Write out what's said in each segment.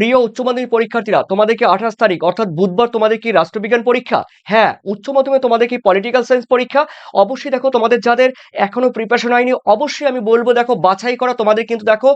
প্রিয় উচ্চ মাধ্যমিক পরীক্ষার্থীরা তোমাদের কি আঠাশ তারিখ, অর্থাৎ বুধবার তোমাদের কি রাষ্ট্রবিজ্ঞান পরীক্ষা? হ্যাঁ উচ্চ মাধ্যমিকে তোমাদের কি পলিটিক্যাল সায়েন্স পরীক্ষা? অবশ্যই দেখো, তোমাদের যাদের এখনও প্রিপারেশন হয়নি, অবশ্যই আমি বলব, দেখো, বাছাই করা তোমাদের কিন্তু দেখো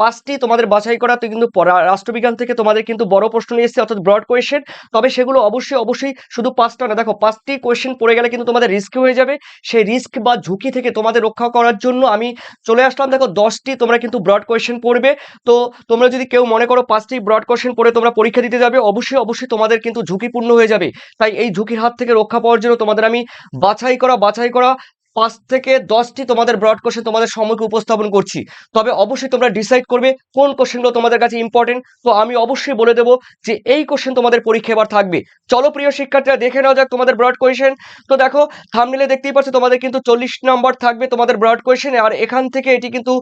পাঁচটি তোমাদের বাছাই করা কিন্তু রাষ্ট্রবিজ্ঞান থেকে তোমাদের কিন্তু বড় প্রশ্ন নিয়ে এসেছে, অর্থাৎ ব্রড কোয়েশ্চেন তবে সেগুলো অবশ্যই অবশ্যই শুধু পাঁচটা না, দেখো, পাঁচটি কোয়েশ্চেন পড়ে গেলে কিন্তু তোমাদের রিস্ক হয়ে যাবে। সেই রিস্ক বা ঝুঁকি থেকে তোমাদের রক্ষা করার জন্য আমি চলে আসলাম, দেখো, দশটি তোমরা কিন্তু ব্রড কোয়েশ্চেন পড়বে। তো তোমরা যদি কেউ মনে করো পাঁচটি ব্রড কোশ্চেন পড়ে তোমরা পরীক্ষা দিতে যাবে। অবশ্যই অবশ্যই তোমাদের কিন্তু ঝুঁকিপূর্ণ হয়ে যাবে। তাই এই ঝুঁকির হাত থেকে রক্ষা পাওয়ার জন্য তোমাদের আমি বাছাই করা বাছাই করা পাঁচ থেকে দশটি তোমাদের ব্রড কোশ্চেন তোমাদের সম্মুখে উপস্থাপন করছি। তবে অবশ্যই তোমরা ডিসাইড করবে কোন কোশ্চেনগুলো তোমাদের কাছে ইম্পর্টেন্ট তো আমি অবশ্যই বলে দেবো যে এই কোশ্চেন তোমাদের পরীক্ষা এবার থাকবে। চলো প্রিয় শিক্ষার্থীরা, দেখে নেওয়া যাক তোমাদের ব্রড কোয়েশ্চেন তো দেখো থামনিলে দেখতেই পাচ্ছ তোমাদের কিন্তু চল্লিশ নাম্বার থাকবে তোমাদের ব্রড কোয়েশ্চেন আর এখান থেকে এটি কিন্তু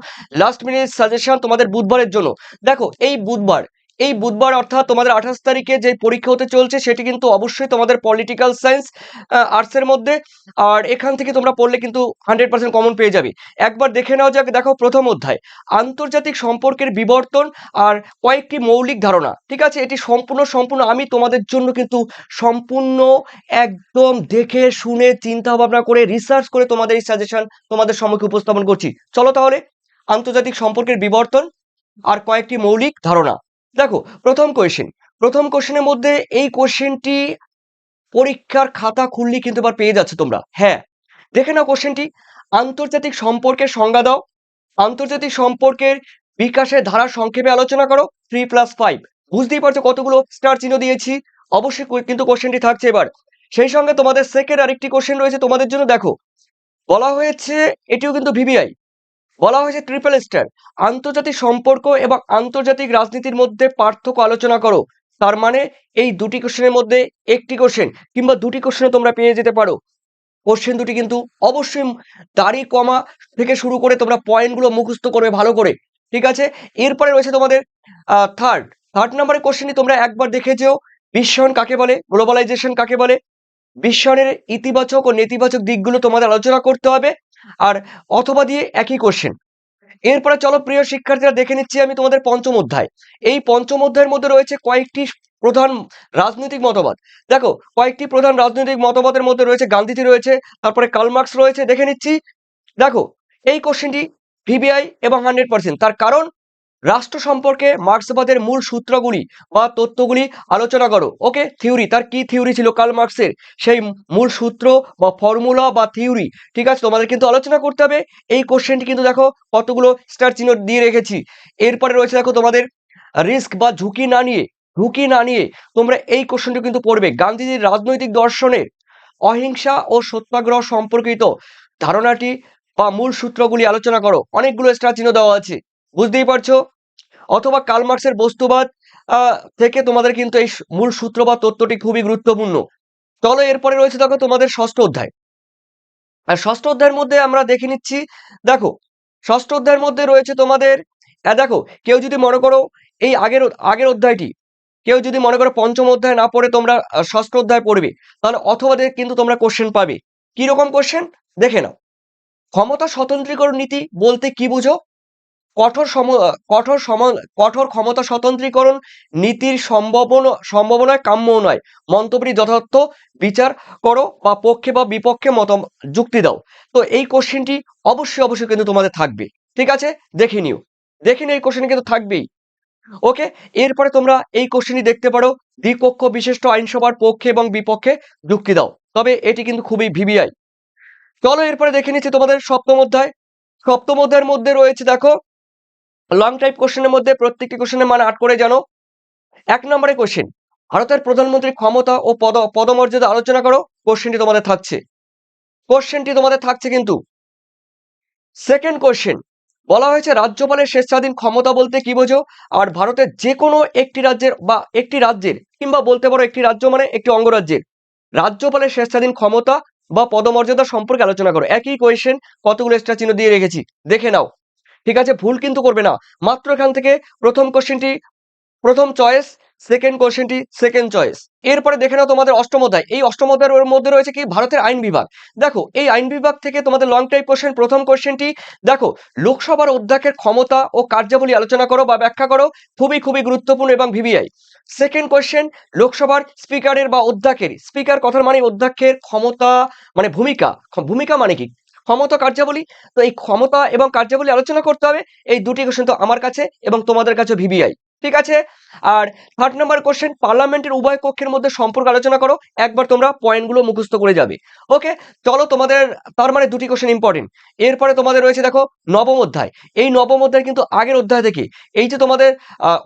লাস্ট মিনিট সাজেশন তোমাদের বুধবারের জন্য। দেখো, এই বুধবার এই বুধবার অর্থাৎ তোমাদের আঠাশ তারিখে যে পরীক্ষা হতে চলছে, সেটি কিন্তু অবশ্যই তোমাদের পলিটিক্যাল সায়েন্স আর্টসের মধ্যে। আর এখান থেকে তোমরা পড়লে কিন্তু হান্ড্রেড পার্সেন্ট কমন পেয়ে যাবে। একবার দেখে নেওয়া যাক, দেখো প্রথম অধ্যায়। আন্তর্জাতিক সম্পর্কের বিবর্তন আর কয়েকটি মৌলিক ধারণা। ঠিক আছে? এটি সম্পূর্ণ সম্পূর্ণ আমি তোমাদের জন্য কিন্তু সম্পূর্ণ একদম দেখে, শুনে চিন্তা ভাবনা করে রিসার্চ করে তোমাদের এই সাজেশন তোমাদের সম্মুখে উপস্থাপন করছি। চলো তাহলে, আন্তর্জাতিক সম্পর্কের বিবর্তন আর কয়েকটি মৌলিক ধারণা। দেখো, প্রথম কোয়েশ্চেন প্রথম কোয়েশ্চেনের মধ্যে এই কোয়েশ্চেনটি পরীক্ষার খাতা খুললেই কিন্তু এবার পেয়ে যাচ্ছে তোমরা। হ্যাঁ দেখে নাও কোশ্চেনটি আন্তর্জাতিক সম্পর্কের সংজ্ঞা দাও। আন্তর্জাতিক সম্পর্কের বিকাশের ধারা সংক্ষেপে আলোচনা করো। থ্রি প্লাস ফাইভ বুঝতেই পারছ কতগুলো স্টার চিহ্ন দিয়েছি। অবশ্যই কিন্তু কোশ্চেনটি থাকছে এবার। সেই সঙ্গে তোমাদের সেকেন্ড আরেকটি কোশ্চেন রয়েছে তোমাদের জন্য। দেখো, বলা হয়েছে এটিও কিন্তু ভিভিআই বলা হয়েছে ট্রিপল স্টার আন্তর্জাতিক সম্পর্ক এবং আন্তর্জাতিক রাজনীতির মধ্যে পার্থক্য আলোচনা করো। তার মানে এই দুটি কোশ্চেনের মধ্যে একটি কোশ্চেন কিংবা দুটি কোশ্চেনে তোমরা পেয়ে যেতে পারো। কোশ্চেন দুটি কিন্তু অবশ্যই দাড়ি কমা থেকে শুরু করে তোমরা পয়েন্টগুলো মুখস্থ করবে ভালো করে, ঠিক আছে? এরপরে রয়েছে তোমাদের থার্ড থার্ড নাম্বারের কোশ্চেনটি তোমরা একবার দেখে যেও বিশ্বায়ন কাকে বলে? গ্লোবালাইজেশন কাকে বলে? বিশ্বায়নের ইতিবাচক ও নেতিবাচক দিকগুলো তোমাদের আলোচনা করতে হবে। আর অথবা দিয়ে একই কোশ্চেন এরপরে চলো প্রিয় শিক্ষার্থীরা দেখে নিচ্ছি আমি তোমাদের পঞ্চম অধ্যায়। এই পঞ্চম অধ্যায়ের মধ্যে রয়েছে কয়েকটি প্রধান রাজনৈতিক মতবাদ। দেখো, কয়েকটি প্রধান রাজনৈতিক মতবাদের মধ্যে রয়েছে, গান্ধীজি রয়েছে, তারপরে কালমার্কস রয়েছে, দেখে নিচ্ছি। দেখো, এই কোশ্চেনটি ভিবিআই এবং হান্ড্রেড পার্সেন্ট তার কারণ রাষ্ট্র সম্পর্কে মার্ক্সবাদের মূল সূত্রগুলি বা তত্ত্বগুলি আলোচনা করো। ওকে, থিওরি, তার কি থিওরি ছিল কার্ল মার্কসের? সেই মূল সূত্র বা ফর্মুলা বা থিওরি, ঠিক আছে? তোমাদের কিন্তু আলোচনা করতে হবে। এই কোশ্চেনটি কিন্তু দেখো কতগুলো স্টার চিহ্ন দিয়ে রেখেছি। এরপরে রয়েছে দেখো তোমাদের রিস্ক বা ঝুঁকি না নিয়ে, ঝুঁকি না নিয়ে তোমরা এই কোশ্চেনটি কিন্তু পড়বে। গান্ধীজির রাজনৈতিক দর্শনের অহিংসা ও সত্যাগ্রহ সম্পর্কিত ধারণাটি বা মূল সূত্রগুলি আলোচনা করো। অনেকগুলো স্টার চিহ্ন দেওয়া আছে। বুঝতেই পারছ? অথবা কার্লমার্কসের বস্তুবাদ থেকে তোমাদের কিন্তু এই মূল সূত্র বা তত্ত্বটি খুবই গুরুত্বপূর্ণ। চলো এরপরে রয়েছে দেখো তোমাদের ষষ্ঠ অধ্যায়। আর ষষ্ঠ অধ্যায়ের মধ্যে আমরা দেখে নিচ্ছি, দেখো, ষষ্ঠ অধ্যায়ের মধ্যে রয়েছে তোমাদের দেখো, কেউ যদি মনে করো এই আগের আগের অধ্যায়টি, কেউ যদি মনে করো পঞ্চম অধ্যায় না পড়ে তোমরা ষষ্ঠ অধ্যায় পড়বে, তাহলে অথবা কিন্তু তোমরা কোশ্চেন পাবে। কি রকম কোশ্চেন দেখে নাও। ক্ষমতা স্বতন্ত্রীকরণ নীতি বলতে কি বুঝো? কঠোর সম কঠোর সম, কঠোর ক্ষমতা স্বতন্ত্রীকরণ, নীতির সম্ভাবনা, সম্ভাবনায় কাম্য নয়। মন্তব্যটি যথার্থ। বিচার করো বা পক্ষে বা বিপক্ষে মত, যুক্তি দাও। তো এই কোশ্চেনটি অবশ্যই অবশ্যই কিন্তু তোমাদের থাকবে। ঠিক আছে? দেখে নিও। দেখে নিও এই কোশ্চেন কিন্তু থাকবেই। ওকে? এরপরে তোমরা এই কোশ্চেনটি দেখতে পারো। দ্বিপক্ষ বিশিষ্ট আইনসভার পক্ষে এবং বিপক্ষে যুক্তি দাও। তবে এটি কিন্তু খুবই ভিভিআই। চলো এরপরে দেখে নিচ্ছি তোমাদের সপ্তম অধ্যায়। সপ্তম অধ্যায়ের মধ্যে রয়েছে, দেখো। লং টাইপ কোশ্চেনের মধ্যে প্রত্যেকটি কোশ্চেনের মান আট করে জানো। এক নম্বরে কোশ্চেন ভারতের প্রধানমন্ত্রীর ক্ষমতা ও পদ, পদমর্যাদা আলোচনা করো কোশ্চেনটি তোমাদের থাকছে। কোশ্চেনটি তোমাদের থাকছে কিন্তু। সেকেন্ড কোশ্চেন বলা হয়েছে রাজ্যপালের স্বেচ্ছাধীন ক্ষমতা বলতে কি বোঝো? আর ভারতের যে কোনো একটি রাজ্যের বা একটি রাজ্যের, কিংবা বলতে পারো একটি রাজ্য মানে একটি অঙ্গরাজ্যের, রাজ্যপালের স্বেচ্ছাধীন ক্ষমতা বা পদমর্যাদা সম্পর্কে আলোচনা করো। একই কোয়েশ্চেন কতগুলো এক্সট্রা চিহ্ন দিয়ে রেখেছি? দেখে নাও। ঠিক আছে, ভুল কিন্তু করবে না। মাত্র এখান থেকে প্রথম কোশ্চেনটি প্রথম চয়েস সেকেন্ড কোশ্চেনটি সেকেন্ড চয়েস এরপরে দেখে নাও তোমাদের অষ্টম অধ্যায়। এই অষ্টম অধ্যায়ের মধ্যে রয়েছে কি? ভারতের আইন বিভাগ। দেখো, এই আইন বিভাগ থেকে তোমাদের লং টাইপ কোশ্চেন প্রথম কোশ্চেনটি দেখো, লোকসভার অধ্যক্ষের ক্ষমতা ও কার্যাবলী আলোচনা করো বা ব্যাখ্যা করো, খুবই খুবই গুরুত্বপূর্ণ এবং ভিভিআই। সেকেন্ড কোশ্চেন লোকসভার স্পিকারের বা অধ্যক্ষের স্পিকার কথার মানে অধ্যক্ষের ক্ষমতা মানে ভূমিকা। ভূমিকা মানে কি? ক্ষমতা কার্যাবলী। তো এই ক্ষমতা এবং কার্যাবলী আলোচনা করতে হবে। এই দুটি কোশ্চেন তো আমার কাছে এবং তোমাদের কাছে ভিভিআই ঠিক আছে? আর থার্ড নাম্বার কোশ্চেন পার্লামেন্টের উভয় কক্ষের মধ্যে সম্পর্ক আলোচনা করো। একবার তোমরা পয়েন্টগুলো মুখস্থ করে যাবে। ওকে চলো তোমাদের, তার মানে দুটি কোশ্চেন ইম্পর্টেন্ট এরপরে তোমাদের রয়েছে দেখো নবম অধ্যায়। এই নবম অধ্যায় কিন্তু আগের অধ্যায় থেকে। এই যে তোমাদের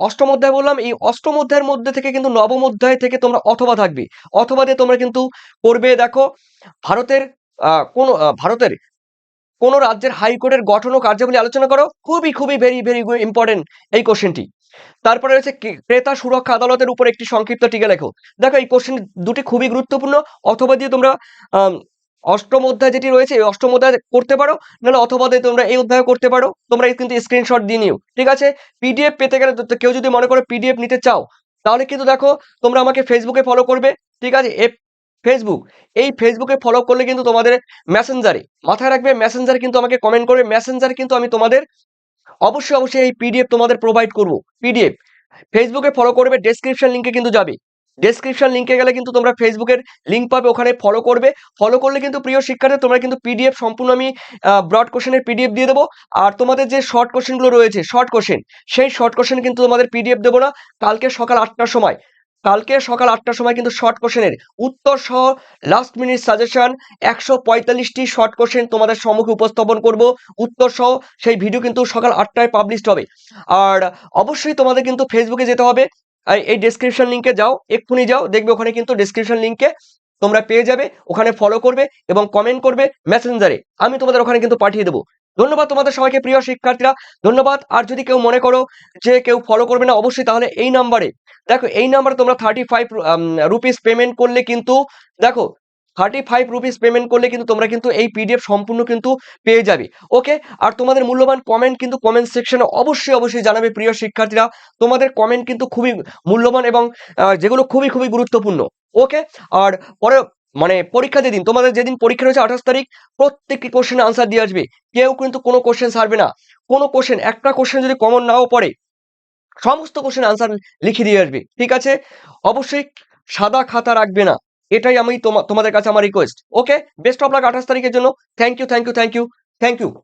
অষ্টম অধ্যায় বললাম, এই অষ্টম অধ্যায়ের মধ্যে থেকে কিন্তু নবম অধ্যায় থেকে তোমরা অথবা থাকবে। অথবা দিয়ে তোমরা কিন্তু করবে দেখো, ভারতের কোন ভারতের কোন রাজ্যের হাইকোর্টের গঠন ও কার্যাবলী আলোচনা করো। খুবই খুবই ভেরি ভেরি ইম্পর্টেন্ট এই কোশ্চেনটি তারপরে রয়েছে ক্রেতা সুরক্ষা আদালতের উপর একটি সংক্ষিপ্ত টিকা লেখো। দেখো, এই কোশ্চেন দুটি খুবই গুরুত্বপূর্ণ। অথবা দিয়ে তোমরা অষ্টম অধ্যায় যেটি রয়েছে, এই অষ্টম অধ্যায় করতে পারো। নাহলে অথবা দিয়ে তোমরা এই অধ্যায় করতে পারো। তোমরা কিন্তু স্ক্রিনশট দিয়ে নিও। ঠিক আছে? পিডিএফ পেতে গেলে কেউ যদি মনে করো পিডিএফ নিতে চাও, তাহলে কিন্তু দেখো, তোমরা আমাকে ফেসবুকে ফলো করবে। ঠিক আছে? এ ফেসবুক এই ফেসবুকে ফলো করলে কিন্তু তোমাদের মেসেঞ্জারে মাথায় রাখবে মেসেঞ্জারে কিন্তু আমাকে কমেন্ট করবে মেসেঞ্জারে কিন্তু আমি তোমাদের অবশ্যই অবশ্যই এই পিডিএফ তোমাদের প্রোভাইড করব পিডিএফ ফেসবুকে ফলো করবে ডেসক্রিপশন লিঙ্কে কিন্তু যাবে। ডেসক্রিপশন লিঙ্কে গেলে কিন্তু তোমরা ফেসবুকের লিঙ্ক পাবে, ওখানে ফলো করবে। ফলো করলে কিন্তু প্রিয় শিক্ষার্থী, তোমরা কিন্তু পিডিএফ সম্পূর্ণ আমি ব্রড কোশ্চেনের পিডিএফ দিয়ে দেবো। আর তোমাদের যে শর্ট কোশ্চেনগুলো রয়েছে শর্ট কোশ্চেন সেই শর্ট কোশ্চেন কিন্তু তোমাদের পিডিএফ দেবো না। কালকে সকাল আটটার সময় কালকে সকাল আটটার সময় কিন্তু শর্ট কোশ্চেনের উত্তর সহ লাস্ট মিনিট সাজেশন একশো পঁয়তাল্লিশটি শর্ট কোশ্চেন তোমাদের সম্মুখে উপস্থাপন করব। উত্তর সহ সেই ভিডিও কিন্তু সকাল আটটায় পাবলিশড হবে। আর অবশ্যই তোমাদের কিন্তু ফেসবুকে যেতে হবে। এই ডেসক্রিপশন লিঙ্কে যাও, এক্ষুনি যাও, দেখবে ওখানে কিন্তু ডেসক্রিপশন লিঙ্কে তোমরা পেয়ে যাবে, ওখানে ফলো করবে এবং কমেন্ট করবে মেসেঞ্জারে আমি তোমাদের ওখানে কিন্তু পাঠিয়ে দেবো। ধন্যবাদ তোমাদের সবাইকে, প্রিয় শিক্ষার্থীরা। ধন্যবাদ। আর যদি কেউ মনে করো যে কেউ ফলো করবে না, অবশ্যই তাহলে এই নাম্বারে দেখো, এই নাম্বারে তোমরা থার্টি ফাইভ রুপিস পেমেন্ট করলে কিন্তু, দেখো থার্টি ফাইভ রুপিস পেমেন্ট করলে কিন্তু তোমরা কিন্তু এই পিডিএফ সম্পূর্ণ কিন্তু পেয়ে যাবে। ওকে আর তোমাদের মূল্যবান কমেন্ট কিন্তু কমেন্ট সেকশনে অবশ্যই অবশ্যই জানাবে, প্রিয় শিক্ষার্থীরা। তোমাদের কমেন্ট কিন্তু খুবই মূল্যবান এবং যেগুলো খুবই খুবই গুরুত্বপূর্ণ। ওকে আর পরে মানে পরীক্ষা যেদিন তোমাদের যেদিন পরীক্ষা রয়েছে আঠাশ তারিখ, প্রত্যেকটি কোশ্চেন আনসার দিয়ে আসবে। কেউ কিন্তু কোনো কোশ্চেন সারবে না। কোনো কোশ্চেন একটা কোশ্চেন যদি কমন নাও পড়ে, সমস্ত কোশ্চেন আনসার লিখে দিয়ে আসবে। ঠিক আছে? অবশ্যই সাদা খাতা রাখবে না। এটাই আমি তোমা- তোমাদের কাছে আমার request okay best of luck আঠাশ তারিখের জন্য। Thank you thank you thank you thank you